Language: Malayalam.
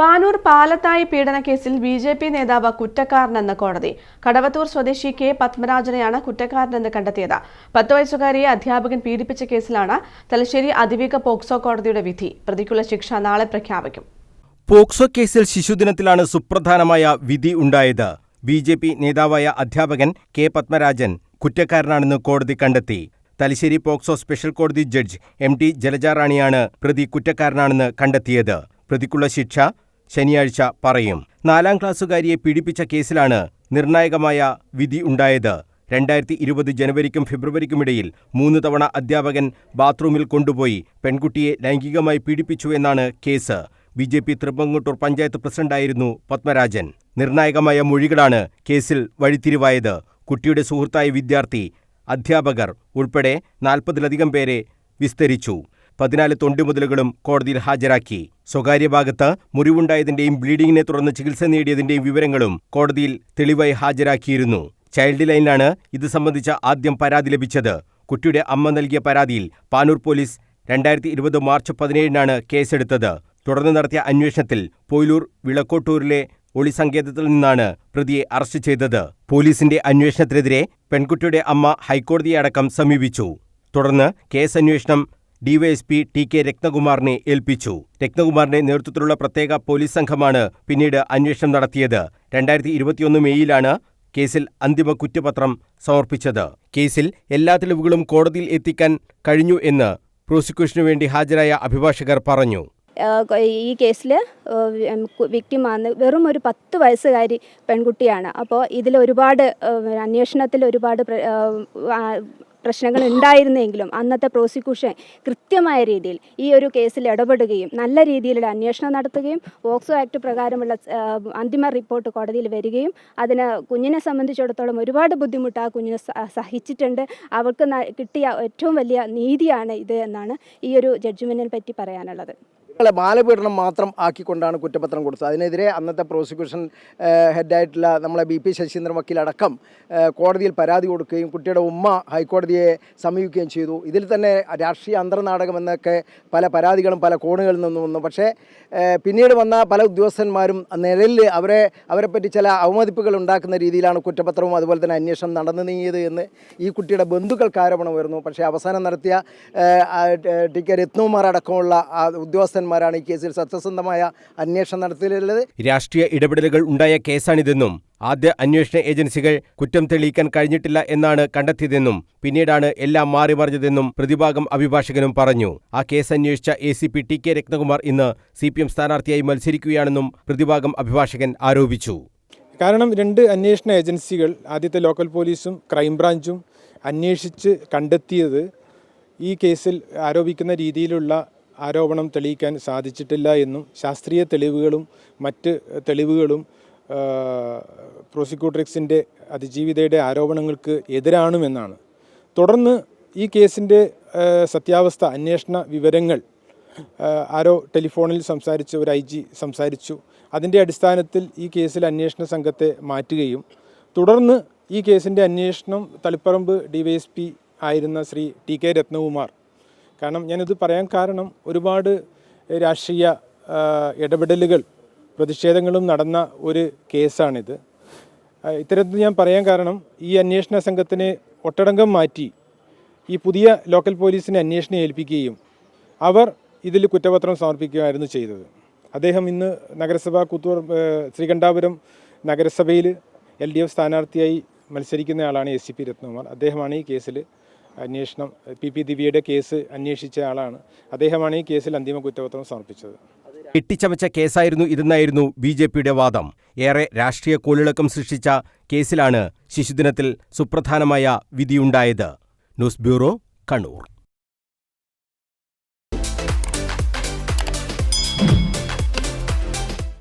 പാനൂർ പാലത്തായി പീഡനക്കേസിൽ ബി ജെ പി നേതാവ് കുറ്റക്കാരനെന്ന് കോടതി. കടവത്തൂർ സ്വദേശി കെ പത്മരാജനെയാണ് കുറ്റക്കാരനെന്ന് കണ്ടെത്തിയത്. പത്ത് വയസ്സുകാരിയെ അധ്യാപകൻ പീഡിപ്പിച്ച കേസിലാണ് തലശ്ശേരി അതിവേഗ പോക്സോ കോടതിയുടെ വിധി. പ്രതിക്കുള്ള ശിക്ഷ നാളെ പ്രഖ്യാപിക്കും. പോക്സോ കേസിൽ ശിശുദിനത്തിലാണ് സുപ്രധാനമായ വിധി ഉണ്ടായത്. ബി ജെ പി നേതാവായ അധ്യാപകൻ കെ പത്മരാജൻ കുറ്റക്കാരനാണെന്ന് കോടതി കണ്ടെത്തി. തലശ്ശേരി പോക്സോ സ്പെഷ്യൽ കോടതി ജഡ്ജ് എം ടി ജലജാറാണിയാണ് പ്രതി കുറ്റക്കാരനാണെന്ന് കണ്ടെത്തിയത്. പ്രതിക്കുള്ള ശിക്ഷ ശനിയാഴ്ച പറയും. നാലാം ക്ലാസ്സുകാരിയെ പീഡിപ്പിച്ച കേസിലാണ് നിർണായകമായ വിധി ഉണ്ടായത്. രണ്ടായിരത്തി ഇരുപത് ജനുവരിക്കും ഫെബ്രുവരിക്കുമിടയിൽ മൂന്ന് തവണ അധ്യാപകൻ ബാത്റൂമിൽ കൊണ്ടുപോയി പെൺകുട്ടിയെ ലൈംഗികമായി പീഡിപ്പിച്ചു എന്നാണ് case. B J P Thrippangottur panchayat പ്രസിഡന്റായിരുന്നു Padmarajan. നിർണായകമായ മൊഴികളാണ് കേസിൽ വഴിത്തിരിവായത്. കുട്ടിയുടെ സുഹൃത്തായ വിദ്യാർത്ഥി അധ്യാപകർ ഉൾപ്പെടെ നാൽപ്പതിലധികം പേരെ വിസ്തരിച്ചു. പതിനാല് തൊണ്ടിമുതലുകളും കോടതിയിൽ ഹാജരാക്കി. സ്വകാര്യ ഭാഗത്ത് മുറിവുണ്ടായതിന്റെയും ബ്ലീഡിങ്ങിനെ തുടർന്ന് ചികിത്സ നേടിയതിന്റെയും വിവരങ്ങളും കോടതിയിൽ തെളിവായി ഹാജരാക്കിയിരുന്നു. ചൈൽഡ് ലൈനിലാണ് ഇത് സംബന്ധിച്ച ആദ്യം പരാതി ലഭിച്ചത്. കുട്ടിയുടെ അമ്മ നൽകിയ പരാതിയിൽ പാനൂർ പോലീസ് രണ്ടായിരത്തി ഇരുപത് മാർച്ച് പതിനേഴിനാണ് കേസെടുത്തത്. തുടർന്ന് നടത്തിയ അന്വേഷണത്തിൽ പോയിലൂർ വിളക്കോട്ടൂരിലെ ഒളി ഒളിസങ്കേതത്തിൽ നിന്നാണ് പ്രതിയെ അറസ്റ്റ് ചെയ്തത്. പോലീസിന്റെ അന്വേഷണത്തിനെതിരെ പെൺകുട്ടിയുടെ അമ്മ ഹൈക്കോടതിയെ അടക്കം സമീപിച്ചു. തുടർന്ന് കേസ് അന്വേഷണം ഡിവൈഎസ്പി ടി കെ രത്നകുമാറിനെ ഏൽപ്പിച്ചു. രത്നകുമാറിന്റെ നേതൃത്വത്തിലുള്ള പ്രത്യേക പോലീസ് സംഘമാണ് പിന്നീട് അന്വേഷണം നടത്തിയത്. രണ്ടായിരത്തി ഇരുപത്തിയൊന്ന് മെയ്യിലാണ് കേസിൽ അന്തിമ കുറ്റപത്രം സമർപ്പിച്ചത്. കേസിൽ എല്ലാ തെളിവുകളും കോടതിയിൽ എത്തിക്കാൻ കഴിഞ്ഞു എന്ന് പ്രോസിക്യൂഷനു വേണ്ടി ഹാജരായ അഭിഭാഷകർ പറഞ്ഞു. ഈ കേസിൽ വിക്ടിം ആണ് വെറും ഒരു പത്ത് വയസ്സുകാരി പെൺകുട്ടിയാണ്. അപ്പോൾ ഇതിൽ ഒരുപാട് അന്വേഷണത്തിൽ ഒരുപാട് പ്രശ്നങ്ങൾ ഉണ്ടായിരുന്നെങ്കിലും അന്നത്തെ പ്രോസിക്യൂഷൻ കൃത്യമായ രീതിയിൽ ഈ ഒരു കേസിൽ ഇടപെടുകയും നല്ല രീതിയിലുള്ള അന്വേഷണം നടത്തുകയും വോക്സോ ആക്ട് പ്രകാരമുള്ള അന്തിമ റിപ്പോർട്ട് കോടതിയിൽ വരികയും അതിന് കുഞ്ഞിനെ സംബന്ധിച്ചിടത്തോളം ഒരുപാട് ബുദ്ധിമുട്ട് ആ കുഞ്ഞിനെ സഹിച്ചിട്ടുണ്ട്. അവൾക്ക് കിട്ടിയ ഏറ്റവും വലിയ നീതിയാണ് ഇത് എന്നാണ് ഈ ഒരു ജഡ്ജ്മെന്റിനെ പറ്റി പറയാനുള്ളത്. ളെ ബാലപീഡനം മാത്രം ആക്കിക്കൊണ്ടാണ് കുറ്റപത്രം കൊടുത്തത്. അതിനെതിരെ അന്നത്തെ പ്രോസിക്യൂഷൻ ഹെഡായിട്ടുള്ള നമ്മളെ ബി പി ശശീന്ദ്രൻ വക്കീലടക്കം കോടതിയിൽ പരാതി കൊടുക്കുകയും കുട്ടിയുടെ ഉമ്മ ഹൈക്കോടതിയെ സമീപിക്കുകയും ചെയ്തു. ഇതിൽ തന്നെ രാഷ്ട്രീയ അന്തർനാടകം എന്നൊക്കെ പല പരാതികളും പല കോണുകളിൽ നിന്നും വന്നു. പക്ഷേ പിന്നീട് വന്ന പല ഉദ്യോഗസ്ഥന്മാരും നിഴലിൽ അവരെ അവരെപ്പറ്റി ചില അവമതിപ്പുകൾ ഉണ്ടാക്കുന്ന രീതിയിലാണ് കുറ്റപത്രവും അതുപോലെ തന്നെ അന്വേഷണം നടന്നു നീങ്ങിയത് എന്ന് ഈ കുട്ടിയുടെ ബന്ധുക്കൾക്ക് ആരോപണം ഉയർന്നു പക്ഷേ അവസാനം നടത്തിയ ടി കെ രത്നകുമാർ അടക്കമുള്ള ആ ഉദ്യോഗസ്ഥന്മാരാണ് ഈ കേസിൽ സത്യസന്ധമായ അന്വേഷണം നടത്തിയിട്ടുള്ളത്. രാഷ്ട്രീയ ഇടപെടലുകൾ ഉണ്ടായ കേസാണിതെന്നും ആദ്യ അന്വേഷണ ഏജൻസികൾ കുറ്റം തെളിയിക്കാൻ കഴിഞ്ഞിട്ടില്ല എന്നാണ് കണ്ടെത്തിയതെന്നും പിന്നീടാണ് എല്ലാം മാറിമറിഞ്ഞതെന്നും പ്രതിഭാഗം അഭിഭാഷകനും പറഞ്ഞു. ആ കേസ് അന്വേഷിച്ച A C P T K Ratnakumar ഇന്ന് സി പി എം സ്ഥാനാർത്ഥിയായി മത്സരിക്കുകയാണെന്നും പ്രതിഭാഗം അഭിഭാഷകൻ ആരോപിച്ചു. കാരണം രണ്ട് അന്വേഷണ ഏജൻസികൾ ആദ്യത്തെ ലോക്കൽ പോലീസും ക്രൈംബ്രാഞ്ചും അന്വേഷിച്ച് കണ്ടെത്തിയത് ഈ കേസിൽ ആരോപിക്കുന്ന രീതിയിലുള്ള ആരോപണം തെളിയിക്കാൻ സാധിച്ചിട്ടില്ല എന്നും ശാസ്ത്രീയ തെളിവുകളും മറ്റ് തെളിവുകളും പ്രോസിക്യൂട്രിക്സിന്റെ അതിജീവിതയുടെ ആരോപണങ്ങൾക്ക് എതിരാണുമെന്നാണ്. തുടർന്ന് ഈ കേസിന്റെ സത്യാവസ്ഥ അന്വേഷണ വിവരങ്ങൾ ആരോ ടെലിഫോണിൽ സംസാരിച്ച് ഒരു ഐ ജി സംസാരിച്ചു. അതിന്റെ അടിസ്ഥാനത്തിൽ ഈ കേസിൽ അന്വേഷണ സംഘത്തെ മാറ്റുകയും തുടർന്ന് ഈ കേസിന്റെ അന്വേഷണം തളിപ്പറമ്പ് ഡിവൈഎസ്പി ആയിരുന്ന ശ്രീ ടി കെ രത്നകുമാർ കാരണം ഞാനിത് പറയാൻ കാരണം ഒരുപാട് രാഷ്ട്രീയ ഇടപെടലുകൾ പ്രതിഷേധങ്ങളും നടന്ന ഒരു കേസാണിത്. ഇത്തരത്തിൽ ഞാൻ പറയാൻ കാരണം ഈ അന്വേഷണ സംഘത്തിനെ ഒട്ടടങ്കം മാറ്റി ഈ പുതിയ ലോക്കൽ പോലീസിനെ അന്വേഷണം ഏൽപ്പിക്കുകയും അവർ ഇതിൽ കുറ്റപത്രം സമർപ്പിക്കുകയായിരുന്നു ചെയ്തത്. അദ്ദേഹം ഇന്ന് നഗരസഭ കുത്തൂർ ഏഹ്, ശ്രീകണ്ഠാപുരം നഗരസഭയിൽ എൽ ഡി എഫ് സ്ഥാനാർത്ഥിയായി മത്സരിക്കുന്നയാളാണ് എസ് സി പി രത്നകുമാർ. അദ്ദേഹമാണ് ഈ കേസിൽ അന്വേഷണം പി പി ദിവ്യയുടെ കേസ് അന്വേഷിച്ച ആളാണ്. അദ്ദേഹമാണ് ഈ കേസിൽ അന്തിമ കുറ്റപത്രം സമർപ്പിച്ചത്. കെട്ടിച്ചമച്ച കേസായിരുന്നു ഇതെന്നായിരുന്നു ബി ജെ പിയുടെ വാദം. ഏറെ രാഷ്ട്രീയ കോളിളക്കം സൃഷ്ടിച്ച കേസിലാണ് ശിശുദിനത്തിൽ സുപ്രധാനമായ വിധിയുണ്ടായത്. News bureau Kannur.